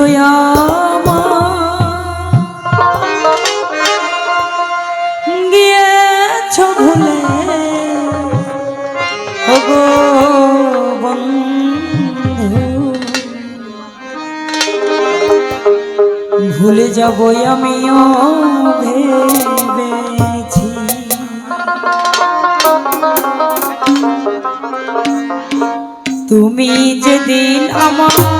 আমার গিয়েছ ভুলে বন্ধু ভুলে যাবই আমিও ভেবেছি। তুমি যেদিন আমাকে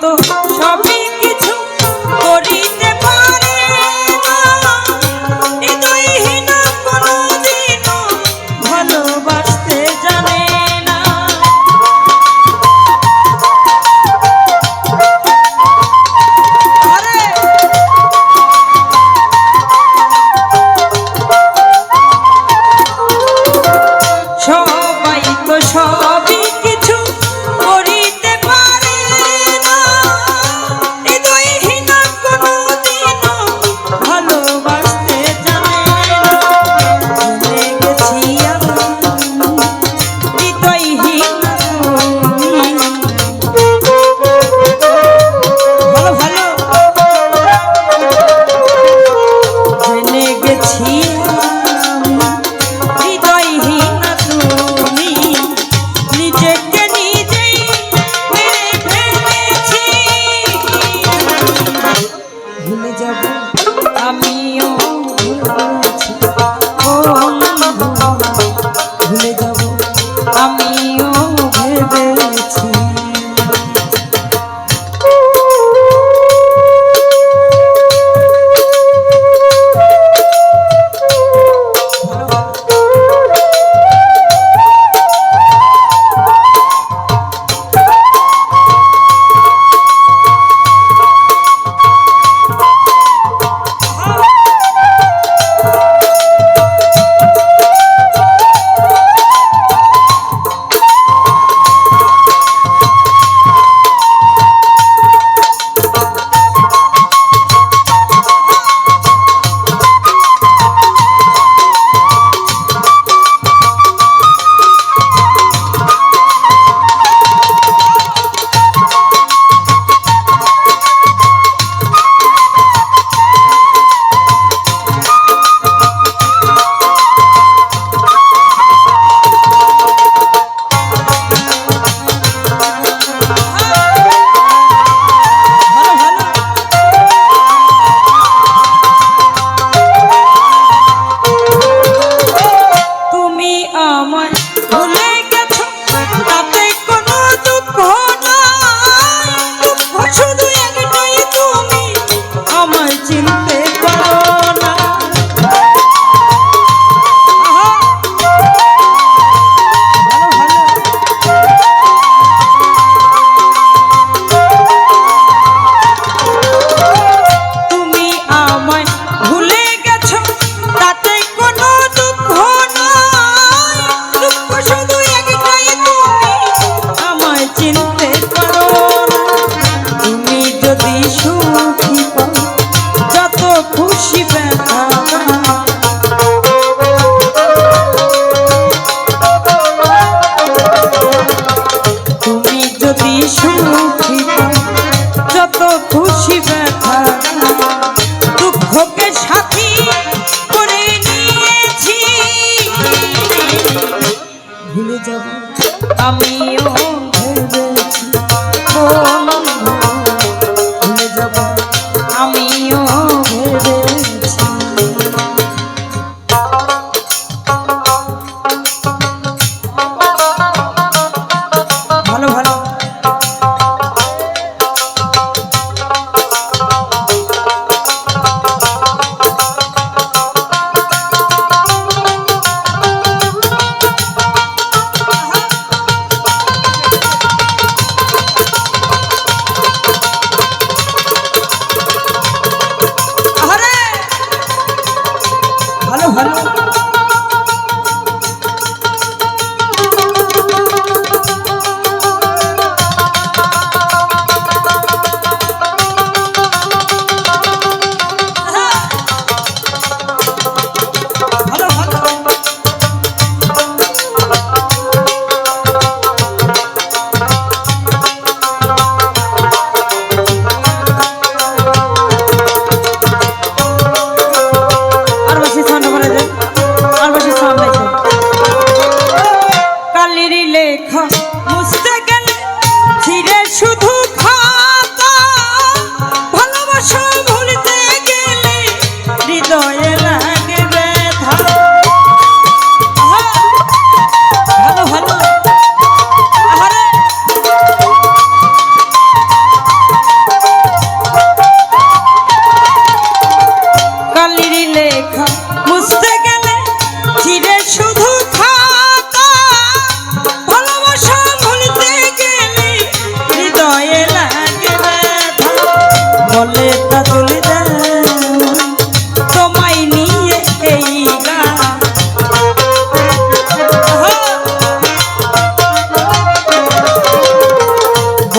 tanto. 起 chino. ভুলে যাব। আমিও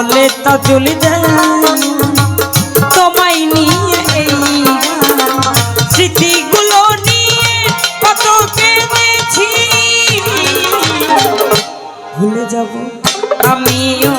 বলে তা চলি তোমায় নিয়ে এই স্মৃতিগুলো নিয়ে কত কেঁদেছি ভুলে যাব। আমিও